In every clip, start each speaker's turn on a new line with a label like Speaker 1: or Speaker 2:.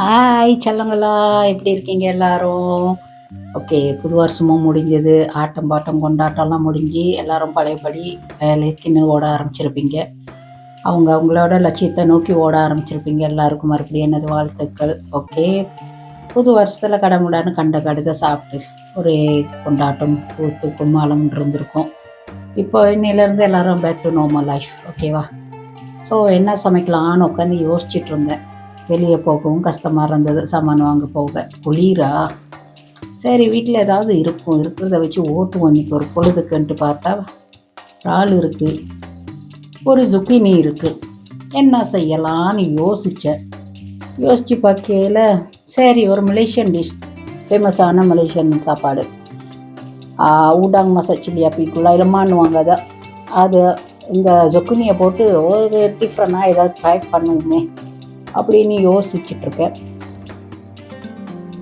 Speaker 1: Hi செல்லங்களா எப்படி இருக்கீங்க எல்லாரும்? ஓகே புது வருஷமும் முடிஞ்சது. ஆட்டம் பாட்டம் கொண்டாட்டம்லாம் முடிஞ்சு எல்லாரும் பழையபடி வேலைக்குன்னு ஓட ஆரம்பிச்சிருப்பீங்க. அவங்க அவங்களோட லட்சியத்தை நோக்கி ஓட ஆரம்பிச்சிருப்பீங்க. எல்லாருக்கும் மறுபடியும் எனது வாழ்த்துக்கள். ஓகே புது வருஷத்தில் கடமுடான்னு கண்ட கடுதை சாப்பிட்டு ஒரே கொண்டாட்டம் பூத்து கும்மாளம் இருந்திருக்கும். இப்போ இன்னிலேருந்து எல்லாரும் பேக் டு நார்மல் லைஃப் ஓகேவா ஸோ என்ன சமைக்கலான்னு உட்காந்து யோசிச்சுட்டு இருந்தேன். வெளியே போகவும் கஷ்டமாக இருந்தது. சாமான் வாங்க போக. குளிரா? சரி வீட்டில் ஏதாவது இருக்கும். இருக்கிறத வச்சு ஓட்டுவோம். இன்னைக்கு ஒரு பொழுதுக்குன்ட்டு பார்த்தா இறால் இருக்குது ஒரு ஜுக்கினி இருக்குது என்ன செய்யலான்னு யோசித்தேன் யோசித்து பார்க்கையில் சரி ஒரு மலேசியன் டிஷ் ஃபேமஸான மலேசியன் சாப்பாடு. ஊடாங் மசா சில்லி அப்பிக்குள்ளே இல்லமான்னுவாங்க அதை அது இந்த ஜொக்குனியை போட்டு ஒரு டிஃப்ரெண்டாக ஏதாவது ட்ரை பண்ணுவோமே. அப்படின்னு யோசிச்சுட்ருக்க.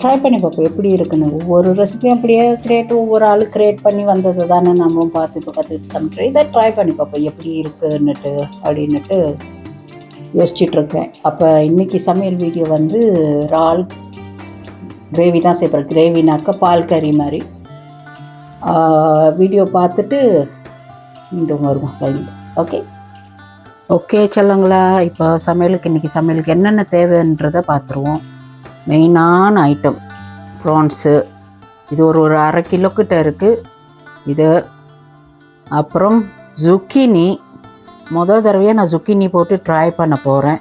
Speaker 1: ட்ரை பண்ணி பார்ப்போம் எப்படி இருக்குன்னு. ஒவ்வொரு ரெசிபியும் அப்படியே கிரியேட் ஒவ்வொரு ஆள் கிரியேட் பண்ணி வந்தது தானே நம்மளும் பார்த்து இப்போ கற்றுக்கிட்டு சமைக்கிறோம். இதை ட்ரை பண்ணி பார்ப்போம் எப்படி இருக்குன்னுட்டு அப்படின்னுட்டு யோசிச்சுட்ருக்கேன். அப்போ இன்றைக்கி சமையல் வீடியோ வந்து இறால் கிரேவி தான் செய்யப்படுற கிரேவினாக்க பால் கறி மாதிரி. வீடியோ பார்த்துட்டு மீண்டும் வருவோம். ஓகே ஓகே சொல்லுங்களா இப்போ சமையலுக்கு இன்றைக்கி சமையலுக்கு என்னென்ன தேவைன்றதை பார்த்துருவோம். மெயினான ஐட்டம் ப்ரான்ஸு இது ஒரு ஒரு அரை கிலோ கிட்ட இருக்குது இது அப்புறம் ஜுக்கினி மொதல் தடவையாக நான் ஜுக்கினி போட்டு ட்ரை பண்ண போகிறேன்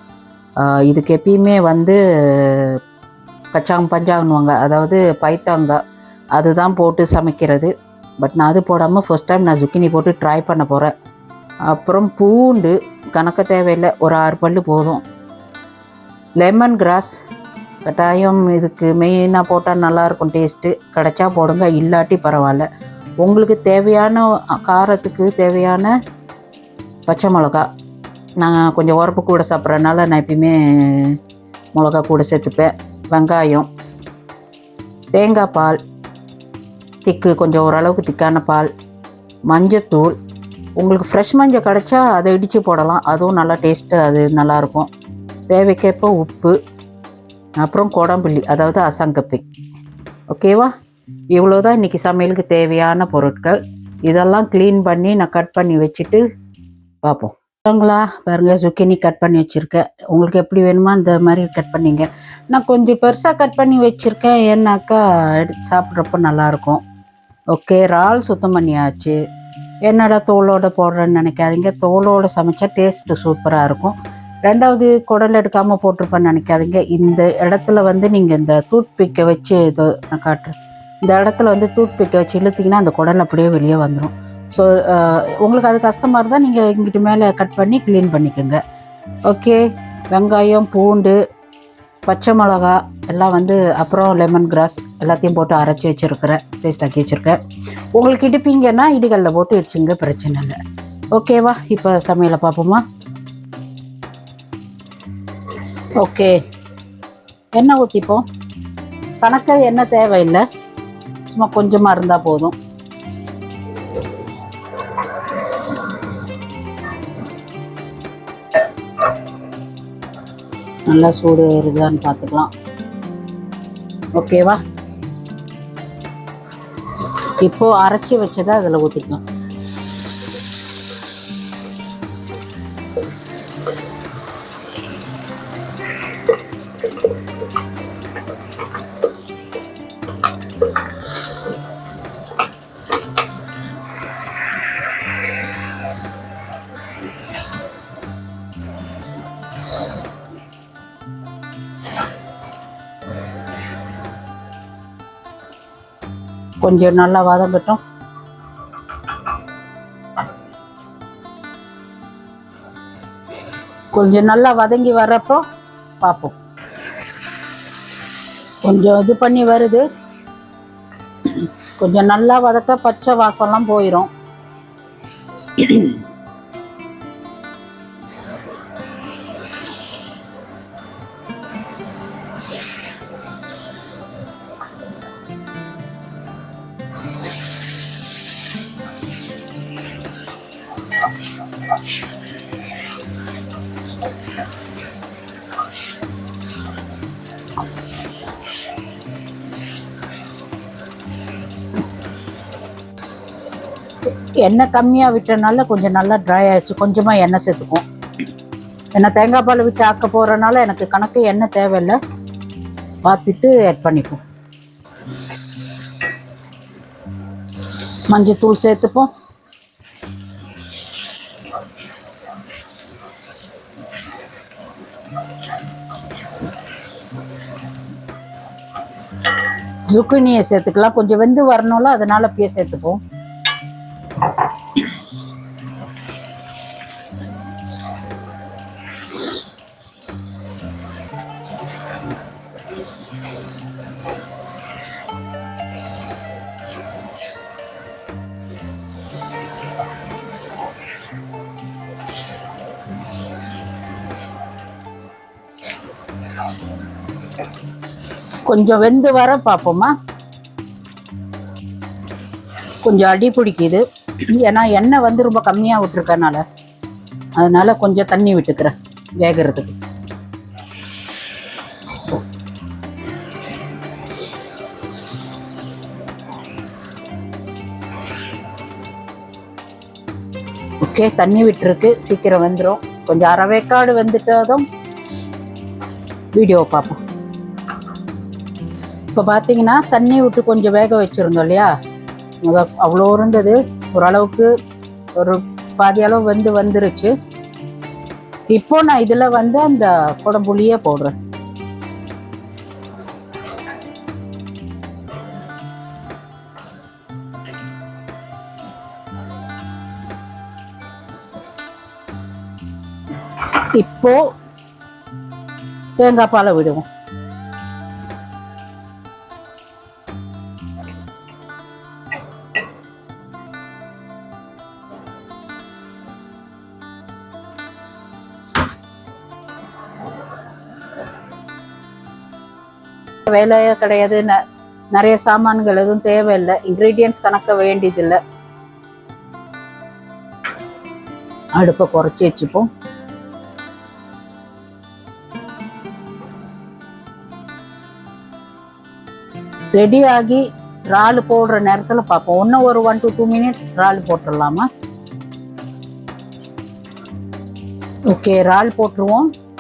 Speaker 1: இதுக்கு எப்பயுமே வந்து கச்சாங் பஞ்சாங்கன்னுவாங்க அதாவது பைத்தாங்காய் அதுதான் போட்டு சமைக்கிறது. பட் நான் அது போடாமல் ஃபஸ்ட் டைம் நான் ஜுக்கினி போட்டு ட்ரை பண்ண போகிறேன் அப்புறம் பூண்டு. கணக்க தேவையில்லை. ஒரு ஆறு பல்லு போதும். லெமன் கிராஸ் கட்டாயம் இதுக்கு மெயினாக போட்டால் நல்லாயிருக்கும் டேஸ்ட்டு கிடைச்சா போடுங்க இல்லாட்டி பரவாயில்ல. உங்களுக்கு தேவையான காரத்துக்கு தேவையான பச்சை மிளகா. நான் கொஞ்சம் உரப்பு கூட சாப்பிட்றதுனால நான் எப்பயுமே மிளகா கூட சேர்த்துப்பேன். வெங்காயம் தேங்காய் பால் திக்கு கொஞ்சம் ஓரளவுக்கு திக்கான பால் மஞ்சத்தூள் உங்களுக்கு ஃப்ரெஷ் மஞ்சள் கிடச்சா அதை இடித்து போடலாம். அதுவும் நல்லா டேஸ்ட்டு அது நல்லாயிருக்கும். தேவைக்கேற்ப உப்பு அப்புறம் குடம்புள்ளி அதாவது அசங்கப்பி. ஓகேவா இவ்வளோ தான் இன்றைக்கி சமையலுக்கு தேவையான பொருட்கள். இதெல்லாம் க்ளீன் பண்ணி நான் கட் பண்ணி வச்சுட்டு பார்ப்போம். சொல்லுங்களா பாருங்கள் சுக்கினி கட் பண்ணி வச்சுருக்கேன். உங்களுக்கு எப்படி வேணுமோ அந்த மாதிரி கட் பண்ணிங்க. நான் கொஞ்சம் பெருசாக கட் பண்ணி வச்சுருக்கேன். ஏன்னாக்கா எடுத்து சாப்பிட்றப்ப நல்லாயிருக்கும். ஓகே இறால் சுத்தம் பண்ணியாச்சு. என்னடா தோலோட போடுறேன்னு நினைக்காதீங்க. தோலோட சமைச்சா டேஸ்ட்டு சூப்பராக இருக்கும். ரெண்டாவது குடல் எடுக்காமல் போட்டிருப்பேன்னு நினைக்காதீங்க. இந்த இடத்துல வந்து நீங்கள் இந்த தூட்பிக்கை வச்சு இது நான் காட்டுறேன். இந்த இடத்துல வந்து தூட்பிக்கை வச்சு இழுத்தீங்கன்னா அந்த குடல் அப்படியே வெளியே வந்துடும் ஸோ உங்களுக்கு அது கஷ்டமாக இருந்தால் நீங்கள் இங்கிட்டு மேலே கட் பண்ணி க்ளீன் பண்ணிக்கோங்க. ஓகே வெங்காயம் பூண்டு பச்சை மிளகா எல்லாம் வந்து அப்புறம் லெமன் கிராஸ் எல்லாத்தையும் போட்டு அரைச்சி வச்சுருக்கிறேன். பேஸ்ட் ஆக்கி வச்சுருக்கேன். உங்களுக்கு இடிப்பீங்கன்னா இடிகளில் போட்டு இடிச்சுங்க பிரச்சனை இல்லை. ஓகேவா இப்போ சமையலை பார்ப்போமா? ஓகே எண்ணெய் ஊற்றிப்போம் கணக்கு எண்ணெய் தேவையில்லை. சும்மா கொஞ்சமாக இருந்தால் போதும். நல்லா சூடு வருதான்னு பார்த்துக்கலாம். ஓகேவா இப்போ அரைச்சி வச்சதை அதில் ஊற்றிக்கலாம் கொஞ்சம் நல்லா வதங்கட்டும் கொஞ்சம் நல்லா வதங்கி வர்றப்போ பார்ப்போம். கொஞ்சம் இது பண்ணி வருது. கொஞ்சம் நல்லா வதக்க பச்சை வாசம்லாம் போயிடும் எண்ணெய் கம்மியாக விட்டனால கொஞ்சம் நல்லா ட்ரை ஆயிடுச்சு. கொஞ்சமாக எண்ணெய் சேர்த்துக்கும் ஏன்னா தேங்காய் பால் விட்டு ஆக்க போகிறனால எனக்கு கணக்கு எண்ணெய் தேவையில்லை. பார்த்துட்டு ஆட் பண்ணிப்போம். மஞ்சத்தூள் சேர்த்துப்போம். ஜுக்கினியை சேர்த்துக்கலாம். கொஞ்சம் வெந்து வரணும்ல அதனால் அப்படியே சேர்த்துப்போம். கொஞ்சம் வெந்து வர பார்ப்போமா? கொஞ்சம் அடி பிடிக்குது. ஏன்னா எண்ணெய் வந்து ரொம்ப கம்மியாக விட்டுருக்கனால. அதனால கொஞ்சம் தண்ணி விட்டுக்கிறேன் வேகிறதுக்கு. ஓகே தண்ணி விட்டுருக்கு சீக்கிரம் வந்துடும் கொஞ்சம் அரைவேக்காடு வந்துட்டதும் வீடியோ பார்ப்போம். இப்போ பார்த்தீங்கன்னா தண்ணி விட்டு கொஞ்சம் வேக வச்சுருந்தோம் இல்லையா? அவ்வளோ இருந்தது. ஓரளவுக்கு ஒரு பாதி அளவு வந்து வந்துருச்சு. இப்போ நான் இதில் வந்து அந்த குடம்புளியே போடுறேன். இப்போ தேங்காய் பாலை விடுவோம். வேலையே கிடையாது. ந- நிறைய சாமான்கள் எதுவும் தேவையில்லை. இன்க்ரீடியன்ஸ் கணக்க வேண்டியதில்லை. அடுப்பை குறைச்சி வச்சுப்போம். ரெடி ஆகி இறால் போடுற நேரத்தில் பார்ப்போம். இன்னும் ஒரு ஒன் டு டூ மினிட்ஸ் இறால் போட்டுடலாமா? ஓகே இறால் போட்டுருவோம்.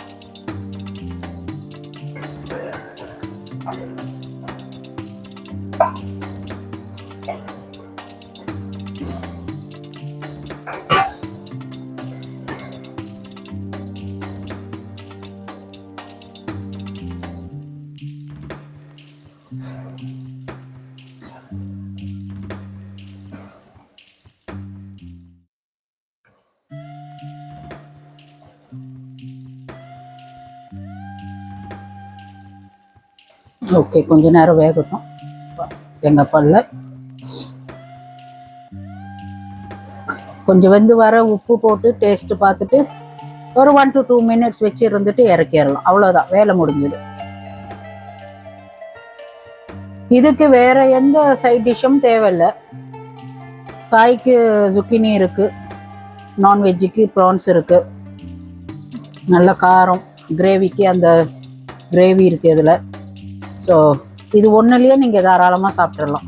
Speaker 1: ஓகே கொஞ்ச நேரம் வேகட்டும். தேங்காய் பால்ல. கொஞ்சம் வெந்து வர உப்பு போட்டு டேஸ்ட் பார்த்துட்டு ஒரு ஒன் டு டூ மினிட்ஸ் வச்சு இருந்துட்டு இறக்கிடலாம். அவ்வளோதான் வேலை முடிஞ்சது. இதுக்கு வேற எந்த சைட் டிஷ்ஷும் தேவையில்லை. காய்க்கு சுக்கினி இருக்கு நான்வெஜ்ஜுக்கு ப்ரான்ஸ் இருக்கு நல்ல காரம் கிரேவிக்கு அந்த கிரேவி இருக்கு இதில். ஸோ இது ஒன்றுலேயே நீங்கள் தாராளமாக சாப்பிட்றலாம்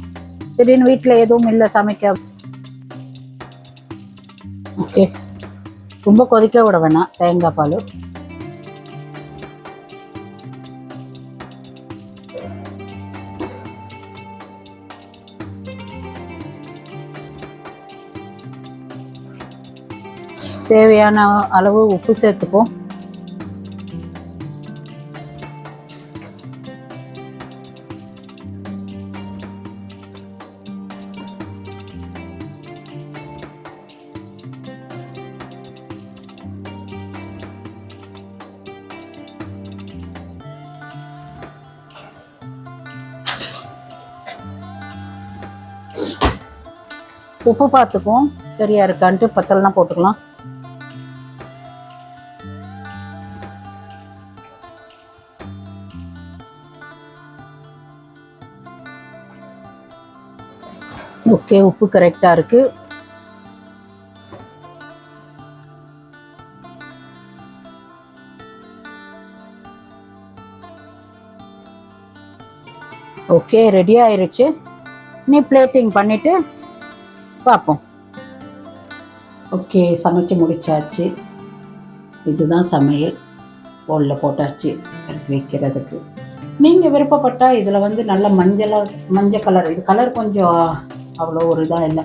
Speaker 1: திடீர்னு வீட்டில் எதுவும் இல்லை சமைக்க. ஓகே ரொம்ப கொதிக்க விட வேணாம் தேங்காய் பால். தேவையான அளவு உப்பு சேர்த்துப்போம். உப்பு பார்த்துக்கும் சரியா இருக்கான்ட்டு பத்தல்னா போட்டுக்கலாம். ஓகே உப்பு கரெக்டாக இருக்கு. ஓகே ரெடி ஆயிருச்சு. நீ பிளேட்டிங் பண்ணிட்டு பார்ப்போம். ஓகே சமைச்சு முடிச்சாச்சு. இதுதான் சமையல். போலில் போட்டாச்சு எடுத்து வைக்கிறதுக்கு. நீங்கள் விருப்பப்பட்டால் இதில் வந்து நல்ல மஞ்சளாக மஞ்சள் கலர் இது கலர் கொஞ்சம் அவ்வளோ ஒரு இதாக இல்லை.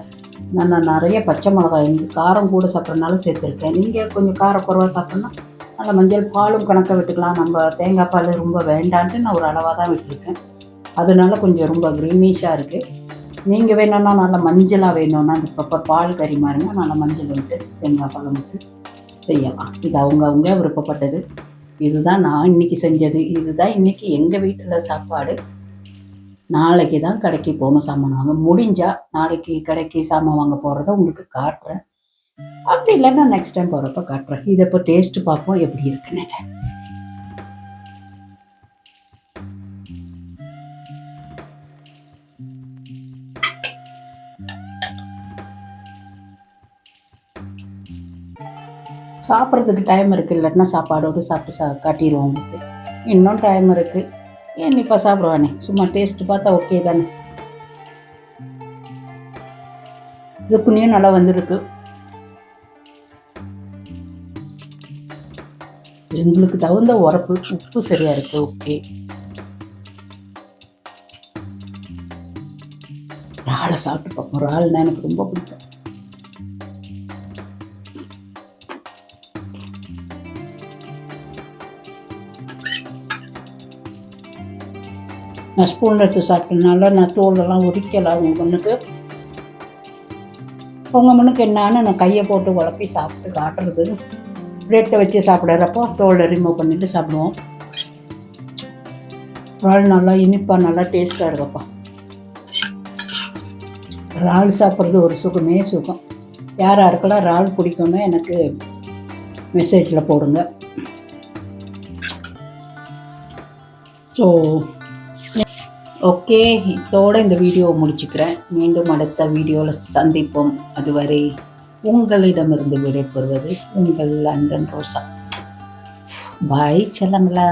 Speaker 1: நான் நான் நிறைய பச்சை மிளகாய் இங்கே காரம் கூட சாப்பிட்றதுனால சேர்த்துருக்கேன். நீங்கள் கொஞ்சம் காரம் குறவாக சாப்பிட்றனா நல்ல மஞ்சள் பாலும் கணக்கை விட்டுக்கலாம். நம்ம தேங்காய் பால் ரொம்ப வேண்டான்ட்டு நான் ஒரு அளவாக தான் விட்டுருக்கேன். அதனால கொஞ்சம் ரொம்ப க்ரீனிஷாக இருக்குது நீங்கள் வேணும்னா நல்லா மஞ்சளாக வேணும்னா அந்த இப்போ பால் கறி மாதிரினா நல்லா மஞ்சள் விட்டு தேங்காய் பழம் விட்டு செய்யலாம். இது அவங்கவுங்க விருப்பப்பட்டது. இதுதான் நான் இன்னைக்கு செஞ்சது. இதுதான் இன்றைக்கி எங்கள் வீட்டில் சாப்பாடு. நாளைக்கு தான் கடைக்கு போகணும் சாமான் வாங்க. முடிஞ்சால் நாளைக்கு கடைக்கு சாமான் வாங்க போகிறத உங்களுக்கு காட்டுறேன். அப்படி இல்லைன்னா நெக்ஸ்ட் டைம் போகிறப்ப காட்டுறேன். இதை இப்போ டேஸ்ட்டு பார்ப்போம் எப்படி இருக்குன்னு. சாப்பிட்றதுக்கு டைம் இருக்குது இல்லாட்டினா சாப்பாடோடு சாப்பிட்டு சா காட்டிடுவோம் உங்களுக்கு இன்னும் டைம் இருக்குது ஏன் இப்போ சாப்பிடுவானே? சும்மா டேஸ்ட்டு பார்த்தா ஓகே தானே? ருக்குனியும் நல்லா வந்திருக்கு. எங்களுக்கு தகுந்த உரப்பு உப்பு சரியாக இருக்குது ஓகே இறாலை சாப்பிட்டு பார்ப்போம் இறால்னா எனக்கு ரொம்ப பிடிக்கும். நான் ஸ்பூன் எடுத்து சாப்பிட்டனால நான் தோலெல்லாம் உரிக்கலை அவங்க பொண்ணுக்கு. உங்கள் மண்ணுக்கு என்னான்னு நான் கையை போட்டு உழப்பி சாப்பிட்டு காட்டுறது. பிளேட்டை வச்சு சாப்பிட்றப்போ தோலை ரிமூவ் பண்ணிட்டு சாப்பிடுவோம். இறால் நல்லா இனிப்பாக நல்லா டேஸ்ட்டாக இருக்கப்பா. இறால் சாப்பிட்றது ஒரு சுகமே சுகம். யார் யாருக்கெல்லாம் இறால் பிடிக்கும்னு எனக்கு மெசேஜில் போடுங்க. ஸோ ஓகே இதோட இந்த வீடியோவை முடிச்சுக்கிறேன். மீண்டும் அடுத்த வீடியோவில் சந்திப்போம். அதுவரை உங்களிடமிருந்து விடைபெறுவது உங்கள் லண்டன் ரோசா. பாய் செல்லங்களா